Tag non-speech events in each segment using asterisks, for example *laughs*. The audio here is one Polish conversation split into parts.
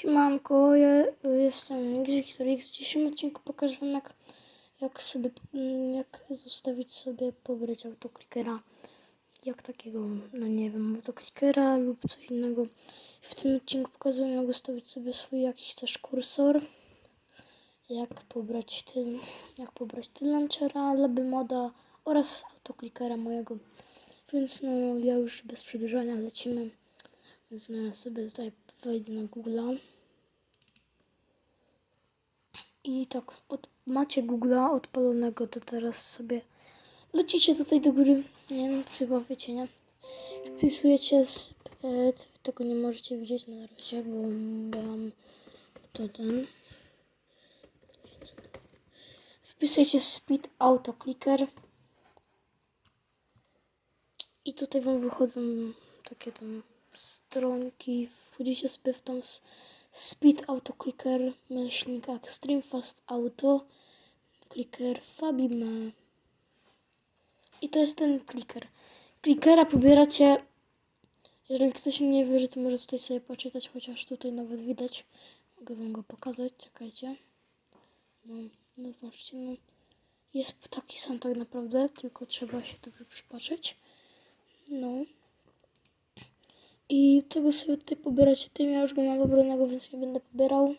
Siemanko, ja y, jestem Grzegorz. W dzisiejszym odcinku pokażę wam jak, jak sobie, mm, jak zostawić sobie pobrać autoklikera. Jak takiego, no nie wiem, autoklikera lub coś innego. W tym odcinku pokażę wam jak ustawić sobie swój jakiś też kursor. Jak pobrać ten, jak pobrać ten launchera, leby moda oraz autoklikera mojego. Więc no, ja już bez przedłużania lecimy. Więc no, ja sobie tutaj wejdę na Google'a. I tak, od, macie Google'a odpalonego, to teraz sobie lecicie tutaj do góry. Nie wiem, chyba wiecie, nie? Wpisujecie spet, tego nie możecie widzieć na razie, bo mam to ten. Wpisujecie speed auto clicker. I tutaj wam wychodzą takie tam stronki. Wchodzicie sobie w s- Speed Auto Clicker, myślnik Extreme Fast Auto, clicker Fabime. I to jest ten clicker. Clickera pobieracie. Jeżeli ktoś mnie wierzy, to może tutaj sobie poczytać, chociaż tutaj nawet widać. Mogę wam go pokazać, czekajcie. No, no zobaczcie, no. Jest taki sam tak naprawdę, tylko trzeba się dobrze przypatrzeć. No. I tego sobie tutaj pobieracie tym, ja już go mam pobranego, więc nie będę pobierał.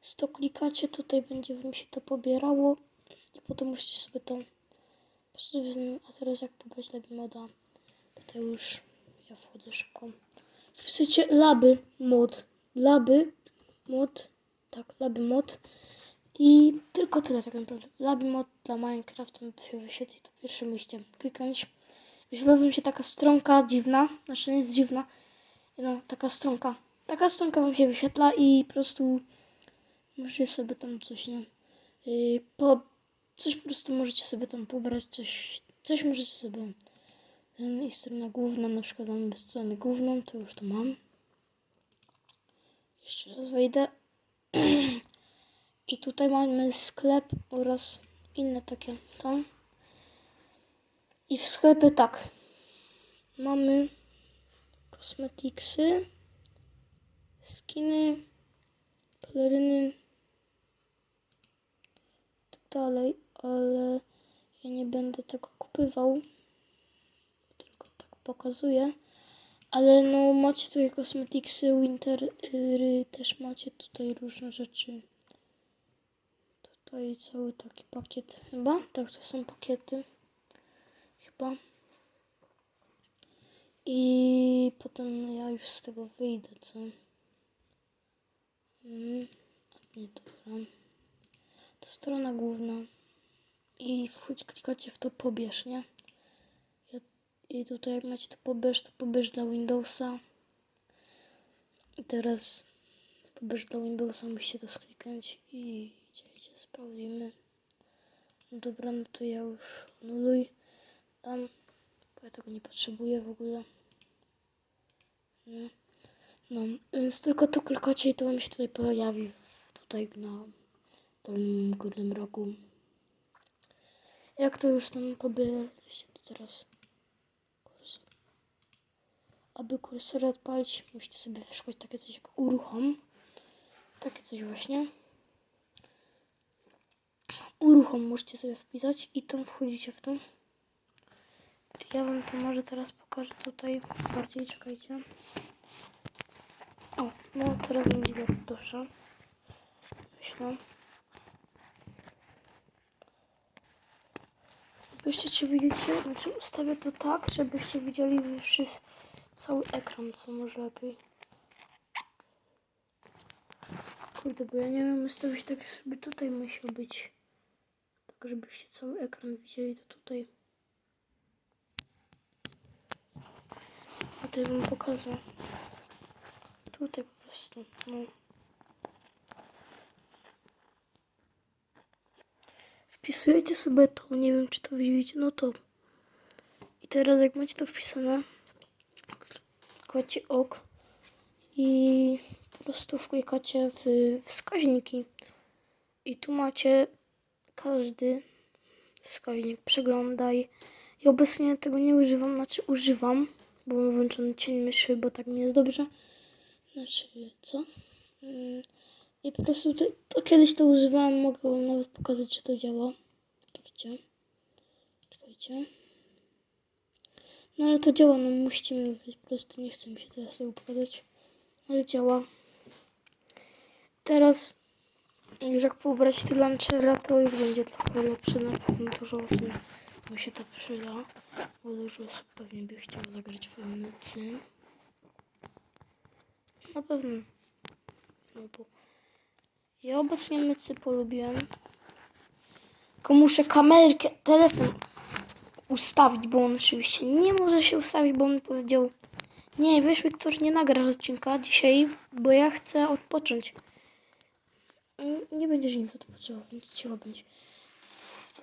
Z to klikacie, tutaj będzie wam się to pobierało i potem musicie sobie to wziąć. A teraz jak pobrać lepiej moda, tutaj już ja wchodzę szybko. Wpisujcie laby mod, laby mod, tak, laby mod i tylko tyle tak naprawdę. Laby mod dla Minecraft, to się wyświetli, to pierwsze musicie kliknąć. Wyświetla wam się taka stronka dziwna, znaczy nie jest dziwna, no taka stronka. Taka stronka wam się wyświetla i po prostu możecie sobie tam coś, nie, yy, po, coś po prostu możecie sobie tam pobrać, coś, coś możecie sobie. Yy, I strona główna, na przykład mamy stronę główną, to już to mam. Jeszcze raz wejdę. *clears throat* I tutaj mamy sklep oraz inne takie tam. I w sklepie tak. Mamy kosmetiksy, skiny, peleryny, tak dalej, ale ja nie będę tego kupywał, tylko tak pokazuję. Ale no macie tutaj kosmetiksy, wintery, też macie tutaj różne rzeczy. Tutaj cały taki pakiet chyba, tak to są pakiety chyba. I potem ja już z tego wyjdę, co? Mm, nie, dobra. To strona główna. I wchodź, klikacie w to pobierz, nie? I tutaj jak macie to pobierz, to pobierz dla Windowsa. I teraz pobierz dla Windowsa, musicie to skliknąć i idzie, sprawdzimy. No dobra, no to ja już anuluj tam, bo ja tego nie potrzebuję w ogóle. Nie. No, więc tylko tu klikacie i to wam się tutaj pojawi w, tutaj na tym górnym rogu. Jak to już tam pobieraliście to teraz? Kursor. Aby kursor odpalić, musicie sobie wyszukać takie coś jak uruchom. Takie coś właśnie. Uruchom możecie sobie wpisać i tam wchodzicie w to. Ja wam to może teraz pokażę tutaj bardziej, czekajcie. O, no teraz będzie dobrze. Myślę. Byście widzicie, znaczy ustawię to tak, żebyście widzieli wszyscy cały ekran, co może lepiej. Kurde, bo ja nie wiem ustawić tak, żeby tutaj musiał być. Tak, żebyście cały ekran widzieli, to tutaj. Tutaj wam pokażę. Tutaj po prostu, no. Wpisujecie sobie to, nie wiem czy to widzicie, no to. I teraz jak macie to wpisane, klikacie ok i po prostu wklikacie w wskaźniki. I tu macie każdy wskaźnik, przeglądaj. Ja obecnie tego nie używam, znaczy używam, bo włączony cień myszy, bo tak mi jest dobrze. Znaczy, co? Mm, I po prostu to, to kiedyś to używałem, mogę wam nawet pokazać, czy to działa. Patrzcie. Czekajcie. No ale to działa, no musicie wejść, po prostu nie chcę mi się teraz tego pokazać. Ale działa. Teraz, już jak pobrać te launchera, to już będzie trochę lepsze, na pewno dużo osób mi się to przyda, bo dużo osób pewnie by chciało zagrać w mycy. Na pewno. No bo ja obecnie mycy polubiłem. Tylko muszę kamerkę, telefon ustawić, bo on oczywiście nie może się ustawić, bo on powiedział nie, wiesz Wiktor, nie nagrasz odcinka dzisiaj, bo ja chcę odpocząć. Nie będziesz nic odpoczywał, więc cicho będzie.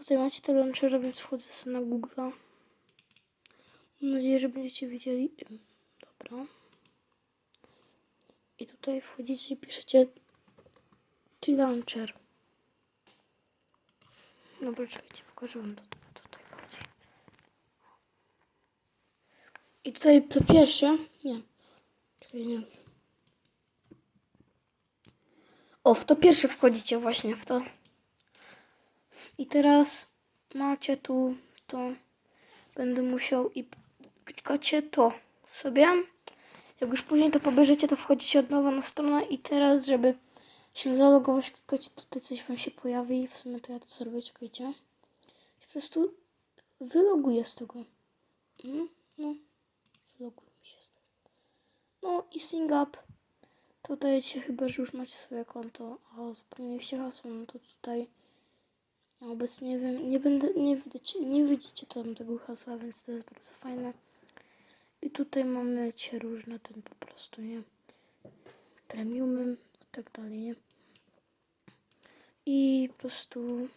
Tutaj macie te launchera, więc wchodzę sobie na Google. Mam nadzieję, że będziecie widzieli. Dobra. I tutaj wchodzicie i piszecie T-Launcher. Dobra, czekajcie, pokażę wam to tutaj bardziej. I tutaj to pierwsze, nie, czekaj, nie. O, w to pierwsze wchodzicie właśnie w to. I teraz macie tu to, będę musiał i klikacie to sobie. Jak już później to pobierzecie, to wchodzicie od nowa na stronę i teraz, żeby się zalogować, klikacie tutaj, coś wam się pojawi. W sumie to ja to zrobię, czekajcie. I po prostu wyloguję z tego. Mm, No, wyloguję mi się z tego. No i sing up. To dajecie chyba, że już macie swoje konto, a zapomnieliście hasło, no to tutaj ja obecnie nie wiem, nie będę, nie widzicie, nie widzicie tam tego hasła, więc to jest bardzo fajne. I tutaj mamy cię różne, ten po prostu, nie? Premiumy i tak dalej, nie? I po prostu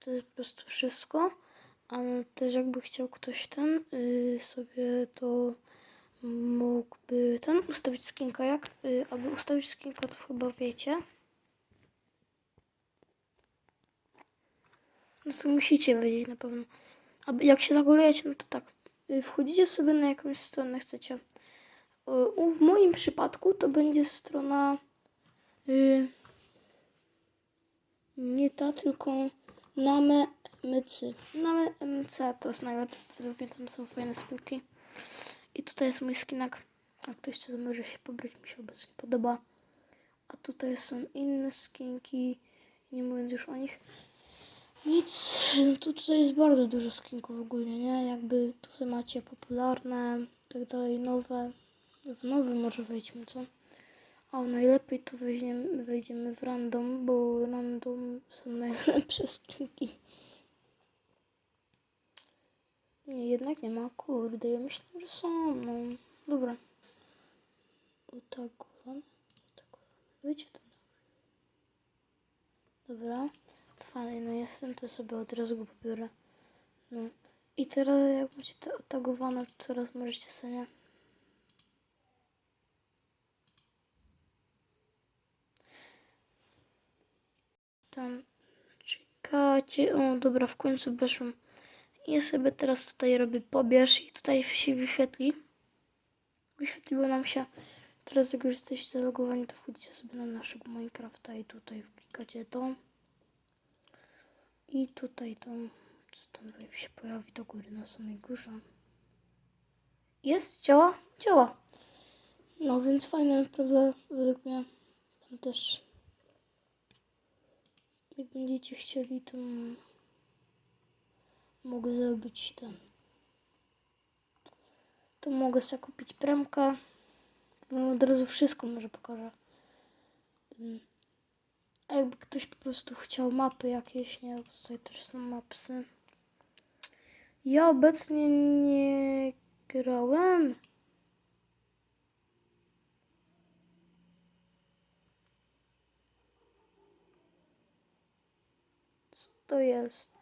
to jest po prostu wszystko. A też jakby chciał ktoś ten y, sobie to mógłby ten ustawić skinka. Jak y, aby ustawić skinka, to chyba wiecie. No musicie wiedzieć na pewno. A jak się zagolujecie, no to tak. Y, Wchodzicie sobie na jakąś stronę, chcecie. Y, W moim przypadku to będzie strona y, nie ta, tylko Name Mycy. Name MC to jest mnie tam są fajne skinki. I tutaj jest mój skinak. Jak ktoś chce, to może się pobrać, mi się obecnie podoba. A tutaj są inne skinki, nie mówiąc już o nich. Nic, no to tutaj jest bardzo dużo skinków ogólnie, nie? Jakby tutaj macie popularne, tak dalej, nowe. W nowy może wejdźmy, co? A najlepiej to wejdziemy, wejdziemy w random, bo random są *laughs* najlepsze skinki. Nie, jednak nie ma, kurde, ja myślę, że są, no. Dobra. Utagowane, utagowane. Wejdź w ten. Dobra. Fajny jestem, to sobie od razu go pobiorę. No. I teraz jak te otagowane, to teraz możecie sobie... Tam czekacie. O, dobra, w końcu weszłam. Ja sobie teraz tutaj robię pobierz i tutaj się wyświetli. Wyświetliło nam się. Teraz jak już jesteście zalogowani, to wchodzicie sobie na naszego Minecrafta i tutaj klikacie to. I tutaj to, co tam się pojawi do góry na samej górze. Jest, działa? Działa. No więc fajne, prawda, według mnie. Tam też, jak będziecie chcieli, to mogę zrobić ten. To mogę sobie kupić premkę. Wam od razu wszystko może pokażę. A jakby ktoś po prostu chciał mapy jakieś, nie? Tutaj też są mapsy. Ja obecnie nie grałem. Co to jest?